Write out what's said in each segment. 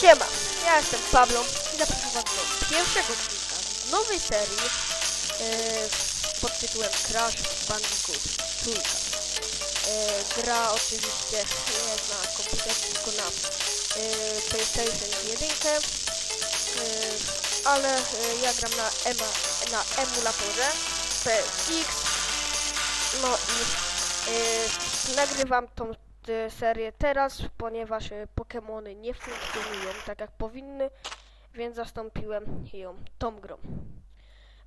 Siema, ja jestem Pablo i zapraszam was do pierwszego odcinka z nowej serii e, pod tytułem Crash Bandicoot Trójka. E, gra oczywiście nie na komputerze, tylko na e, PlayStation 1, e, ale ja gram na, ema, na emulatorze PSX, no i nagrywam tą serię teraz, ponieważ e, Pokémony nie funkcjonują tak jak powinny, więc zastąpiłem ją tą grą.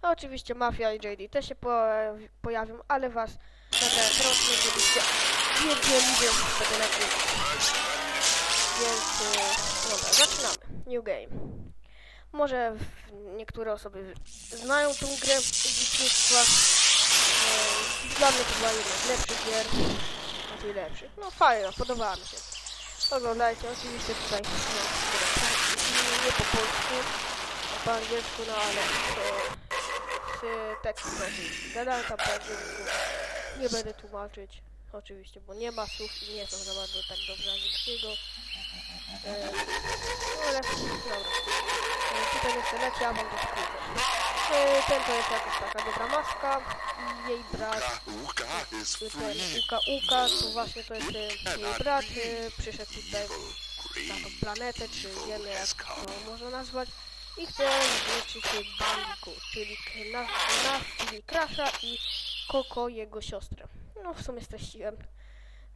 A oczywiście Mafia i JD też się pojawi- pojawią, ale was nagrałem proszę, żebyście wiedzieli, że będę nagrywać. Więc e, dobra, zaczynamy. New game. Może niektóre osoby znają tą grę z dzieciństwa. E, Dla mnie to była jedna z lepszych gier. Znaczy lepszych. No fajna, podobała mi się. Oglądajcie, oczywiście tutaj no, nie, po polsku, a po angielsku, no ale z tekstu. Gadałem tam po angielsku. Nie będę tłumaczyć. Oczywiście, bo nie ma słów i nie są za bardzo tak dobrze angielskiego. E, no ale dobra. E, tutaj chcę leci, a wam to skrócę. E, ten to jest jakaś taka dobra maska i jej brat Uka is ten. Uka Uka, to właśnie to jest e, jej brat, e, przyszedł tutaj na tą planetę, czy ziemię, jak to można nazwać i chce zniszczyć Bandicoot, czyli na, na czyli Crasha i Koko, jego siostrę. No w sumie streściłem.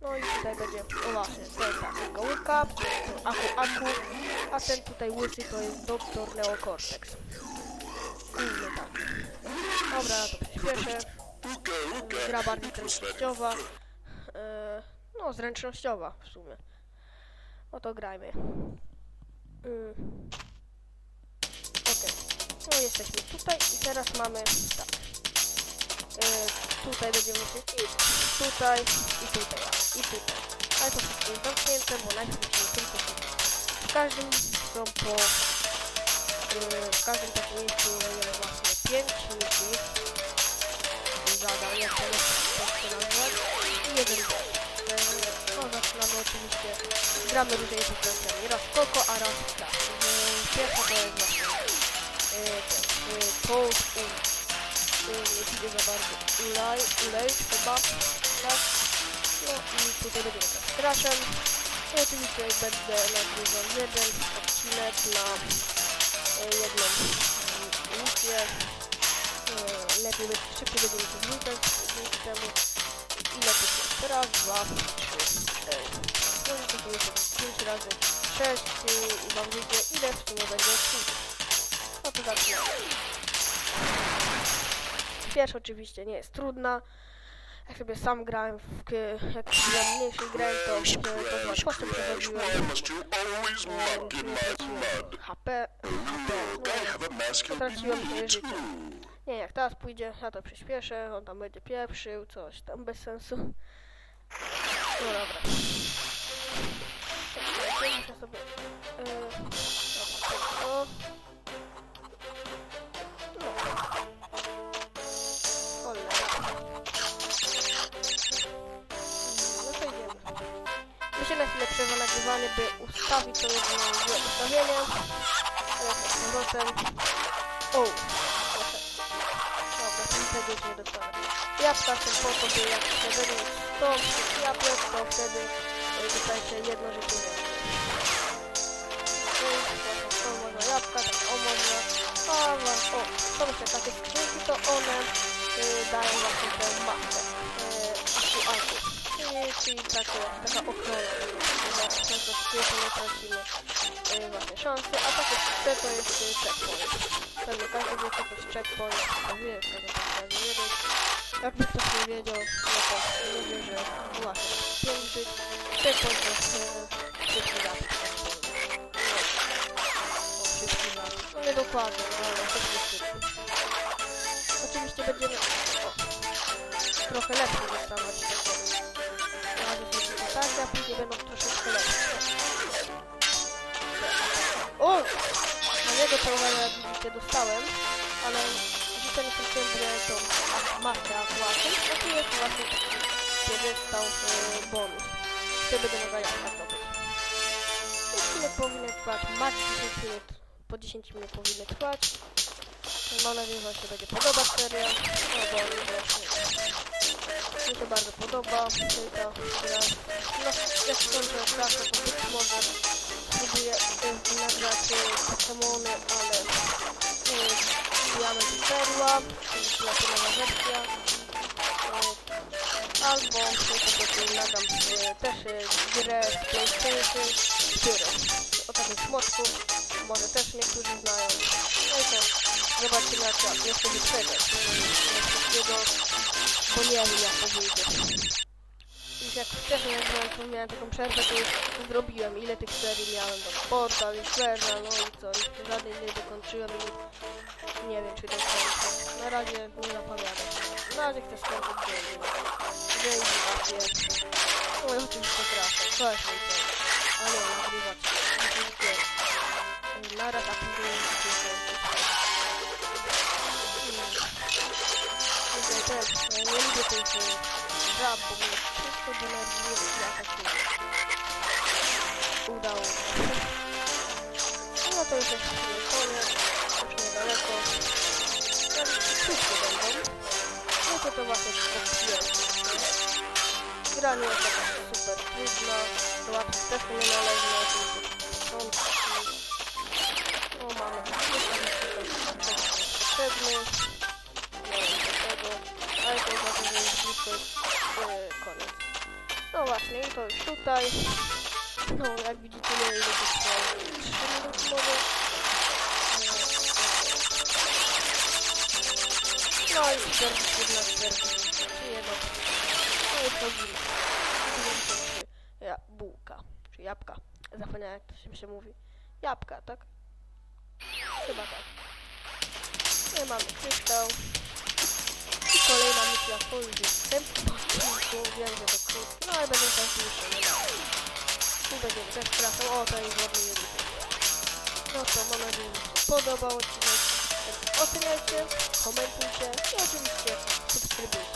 No i tutaj będzie, o właśnie, ten tak, Uka Uka, to Aku Aku, a ten tutaj łysy to jest Doktor Neocortex. Tak. Dobra, to przyspieszę Uka uka. gra bardziej zręcznościowa. E, no, zręcznościowa w sumie. No to grajmy. Mm. Okej. No jesteśmy tutaj i teraz mamy tak. E, tutaj będziemy się i tutaj i tutaj i tutaj. Ale to wszystko jest zamknięte, bo najpierw musimy tylko tutaj. W każdym są po w każdym takim gramy różnymi postaciami, raz Koko, a raz tak. Pierwsza to jest właśnie ten, e, Toad i e, nie widzę za bardzo, Ulay, Ulay chyba, tak. No i tutaj będziemy też Crashem. I oczywiście będę nagrywał jeden odcinek na jedną misję, lepiej będzie, szybciej będziemy się zrzucać dzięki temu. I lepiej się raz, dwa, trzy, cztery no i to sobie pięć razy sześć i, i wam wyjdzie ile w sumie będzie odcinków no to zaczynamy pierwsza oczywiście nie jest trudna jak sobie sam grałem w, jak byłem mniejszy grałem to, to, to była potem przechodziłem. HP, HP Potraciłem swoje życie. Nie, jak teraz pójdzie, ja to przyspieszę, on tam będzie pieprzył, coś tam bez sensu. No dobra. Się na chwilę przerwa nagrywanie, by ustawić sobie złe ustawienie. Teraz z powrotem. O! Proszę. Dobra, tego nie dostanę. Jabłka są po to, by jak będę mieć 100 jabłek, to wtedy e, dostajecie jedno właśnie to można jabłka, tak o można. A o, są jeszcze takie skrzynki, to one y, dają właśnie tę maskę. Czyli takie, taka ochrona. że Często skryty nie tracimy y, właśnie szansy, a takie te to jest y, checkpoint. Pewnie każdy wie co to jest checkpoint, z tego razy jeden. Jakby ktoś nie wiedział, no to wie, że właśnie piękny checkpoint to jest y, szybki. No, o, szybki zapis. No nie dokładnie, no, ale szybki szybki. Oczywiście będziemy o, trochę lepsze dostawać a później będą troszeczkę lepsze. O! Na niego celowania jak widzicie dostałem, ale życzę nie trafiłem w tą maskę akuratnie, a tu jest właśnie taki piedestał e, bonus. Wtedy będę mogła jaka zdobyć. I Odcinek powinien trwać max 10 minut. Po 10 minut powinien trwać. Mam nadzieję, że Wam się będzie podobać seria. No bo właśnie mi się bardzo podoba ta gra. No, jak skończę pracę, to być może spróbuję y, nagrać y, Pokemony, ale Diament i Perła, czyli platynowa wersja. Y, albo nagram y, też y, grę z PlayStation 4 o takim smoczku. Może też niektórzy znają. No i to zobaczymy jak chcę wyprzedzać y, wszystkiego, bo nie wiem jak to wyjdzie. Już jak wcześniej jak to miałem taką przerwę, to już zrobiłem. Ile tych serii miałem tam. Portal, i Flesza, no i co. I żadnej nie dokończyłem i nie wiem czy dokończę. Na razie nie zapowiadam. Na razie chcę skończyć dzień. Dzień właśnie. No i oczywiście trafę. To jest mój cel. A nie, nagrywać. Naraz, a później też, ja nie lubię tych y, żab, bo mnie wszystko denerwuje, tak się udało. No to już jest chyba koniec, już niedaleko. Jak wszyscy będą, no to to właśnie jest Gra nie jest taka super trudna, łatwo też nie należy na tym początku. O, mamy potrzebny. Nie wiem ale to znaczy, że już blisko jest e, koniec. No właśnie, to już tutaj. No, jak widzicie, nie ile to trwało. 3 minuty może. No i 41 40. Czy jedno. No i wchodzimy. Ja, bułka. Czy jabłka. Zapomniałem jak to się, się mówi. Jabłka, tak? Chyba tak. No i mamy kryształ. I kolejna misja pójdzie w tym odcinku. Wiem, że to krótko, no ale będę tam dłuższe, nie ma. Tu będziemy też pracą. O, to ładny jedyny. No to mam nadzieję, że się podobał odcinek. Oceniajcie, komentujcie i oczywiście subskrybujcie.